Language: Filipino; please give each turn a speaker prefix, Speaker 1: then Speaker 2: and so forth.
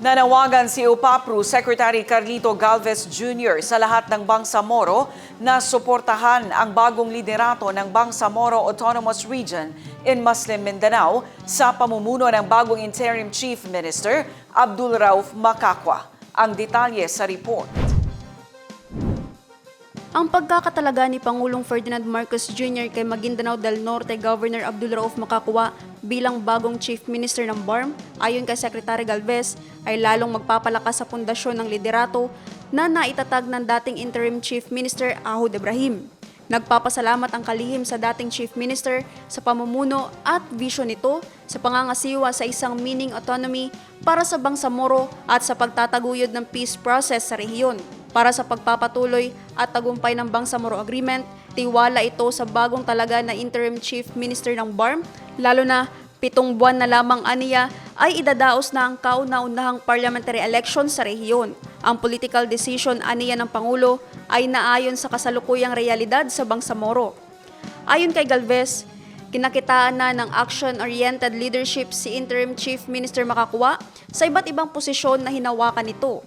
Speaker 1: Nanawagan si UPAPRU Secretary Carlito Galvez Jr. sa lahat ng Bangsamoro na suportahan ang bagong liderato ng Bangsamoro Autonomous Region in Muslim Mindanao sa pamumuno ng bagong Interim Chief Minister Abdul Rauf Makakwa. Ang detalye sa report.
Speaker 2: Ang pagkakatalaga ni Pangulong Ferdinand Marcos Jr. kay Maguindanao del Norte Governor Abdul Rauf Makakwa bilang bagong Chief Minister ng BARM, ayon kay Secretary Galvez, ay lalong magpapalakas sa pundasyon ng liderato na naitatag ng dating Interim Chief Minister Ahud Ibrahim. Nagpapasalamat ang kalihim sa dating Chief Minister sa pamumuno at vision nito sa pangangasiwa sa isang meaning autonomy para sa Bangsamoro at sa pagtataguyod ng peace process sa rehiyon. Para sa pagpapatuloy at tagumpay ng Bangsamoro Agreement, tiwala ito sa bagong talaga na Interim Chief Minister ng BARM, lalo na pitong buwan na lamang aniya ay idadaos na ang kauna-unahang parliamentary election sa rehiyon. Ang political decision aniya ng Pangulo ay naayon sa kasalukuyang realidad sa Bangsamoro. Ayon kay Galvez, kinakitaan na ng action-oriented leadership si Interim Chief Minister Makakwa sa iba't ibang posisyon na hinawakan nito.